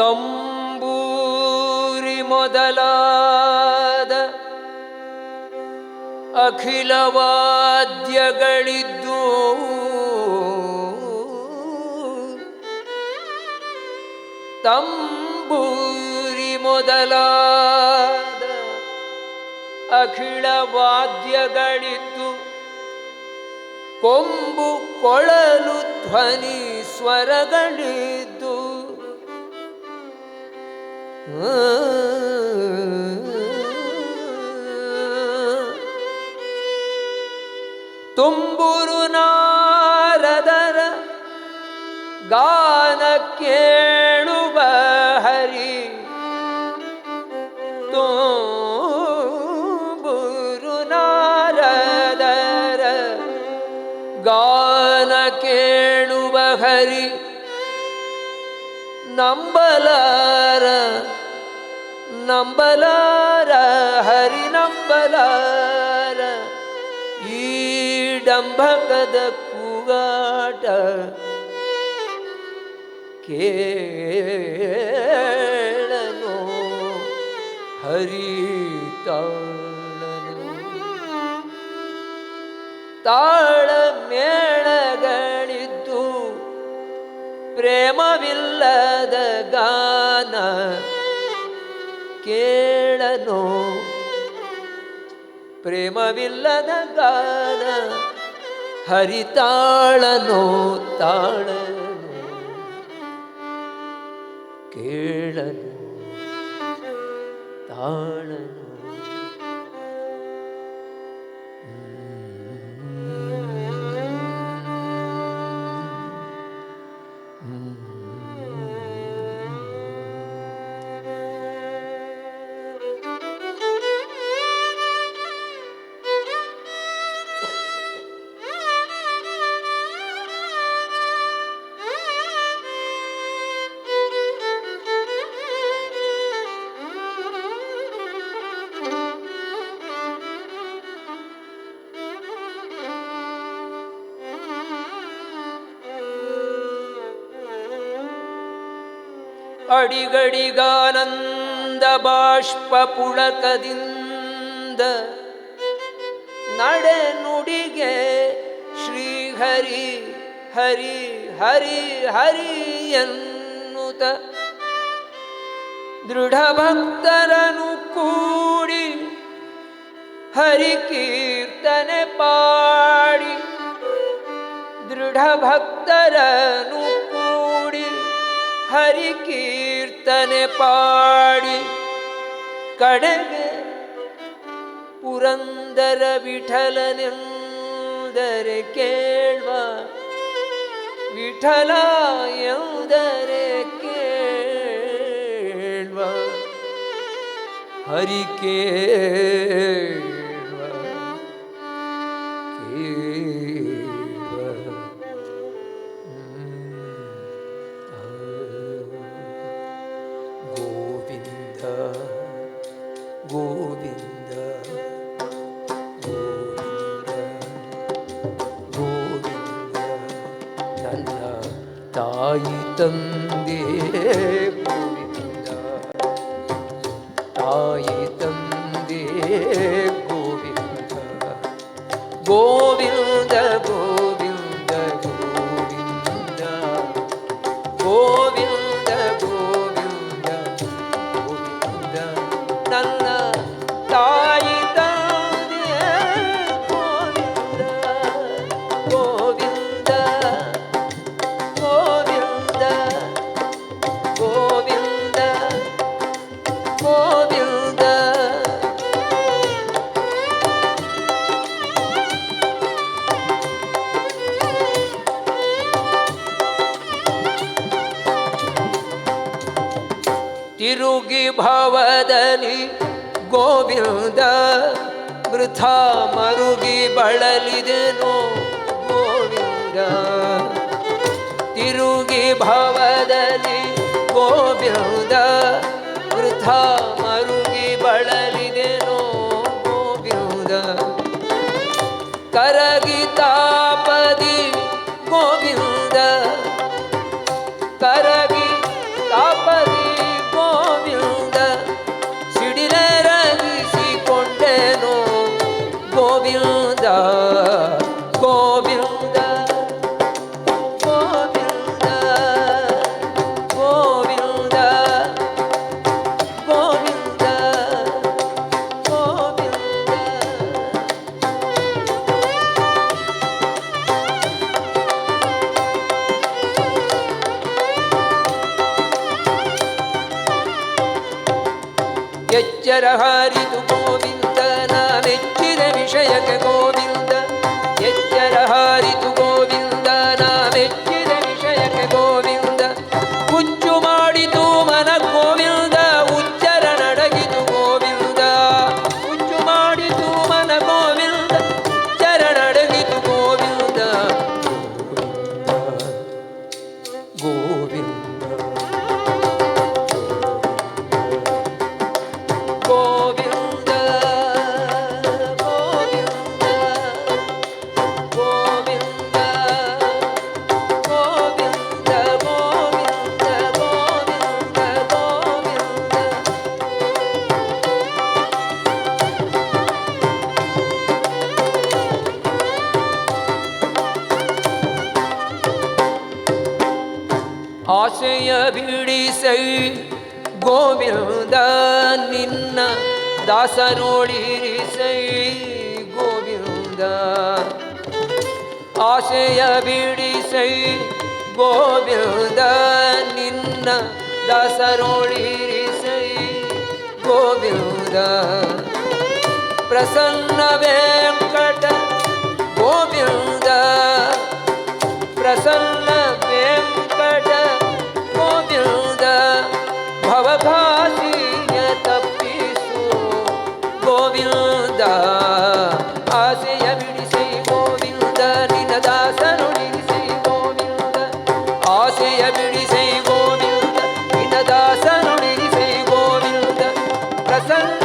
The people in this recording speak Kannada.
ತಂಬೂರಿ ಮೊದಲಾದ ಅಖಿಲವಾದ್ಯಗಳಿದ್ದು ತಂಬೂರಿ ಮೊದಲಾದ ಅಖಿಳ ವಾದ್ಯಗಳಿದ್ದು ಕೊಂಬು ಕೊಳಲು ಧ್ವನಿ ಸ್ವರಗಳಿದ್ದು ತುಂಬುರು ನಾರದರ ಗಾನ ಕೇಳುವ ಹರಿ. ತುಂಬುರು ನಾರದರ ಗಾನ ಕೇಳುವ ಹರಿ. ನಂಬಲಾರ ನಂಬಲಾರ ಹರಿ ನಂಬಲಾರ. ಈ ಡಂಬಕದ ಕೂಗಾಟ ಕೇಳನು ಹರಿ ತಾಳನು. ತಾಳ ಮೇಳಗಳಿದ್ದು ಪ್ರೇಮವಿಲ್ಲದ ಗಾನ ಕೇಳನು. ಪ್ರೇಮವಿಲ್ಲದ ಗಾನ ಹರಿತಾಳನು ತಾಳನು ಕೇಳನು ತಾಳನು. ಅಡಿಗಡಿಗಾನಂದ ಬಾಷ್ಪ ಪುಳಕದಿಂದ ನಡೆ ನುಡಿಗೆ ಶ್ರೀಹರಿ ಹರಿ ಹರಿ ಹರಿ ಎನ್ನುತ ದೃಢ ಭಕ್ತರನು ಕೂಡಿ ಹರಿ ಕೀರ್ತನೆ ಪಾಡಿ. ದೃಢ ಭಕ್ತರನು ಹರಿ ಕೀರ್ತನೆ ಪಾಡಿ ಕಡೆಗೆ ಪುರಂದರ ವಿಠಲನೆಂದರೆ ಕೇಳುವ. ವಿಠಲ ಎಂದರೆ ಕೇಳುವ. ಹರಿ ಗೋವಿಂದ ಗೋವಿಂದ ಗೋವಿಂದ ನನ್ನ ತಾಯಿ ತಂದೆ ಗೋವಿಂದ ತಾಯಿ ತಂದೆ ಗೋವಿಂದ ಗೋವಿಂದ ಗೋವಿಂದ ಗೋವಿಂದ ಗೋವಿಂದ ಗೋವಿಂದ ಗೋವಿಂದ ನನ್ನ ತಿರುಗಿ ಭವದಲ್ಲಿ ಗೋವಿಂದ ವೃಥ ಮರುಗಿ ಬಳಲಿದೆನೋ ಗೋವಿಂದ. ತಿರುಗಿ ಭವದಲ್ಲಿ ಗೋವಿಂದ ವೃಥ ಮರುಗಿ ಬಳಲಿದೆನೋ ಗೋವಿಂದ. ಕರಗಿ يجر هارد Hare ಆಸೆಯ ಬಿಡಿಸೈ ಗೋವಿಂದ ನಿನ್ನ ದಾಸನೋಡಿರಿಸೈ ಗೋವಿಂದ. ಆಶಯ ಬಿಡಿಸೈ ಗೋವಿಂದ ನಿನ್ನ ದಾಸನೋಡಿರಿಸೈ ಗೋವಿಂದ. ಪ್ರಸನ್ನ ವೆಂಕಟ ಗೋವಿಂದ, ಪ್ರಸನ್ನ भवभासीय तप्पिसु गोविन्द आशय बिडिसि गोविन्द निनदासनुडिसि गोविन्द आशय बिडिसि गोविन्द निनदासनुडिसि गोविन्द प्रसन्न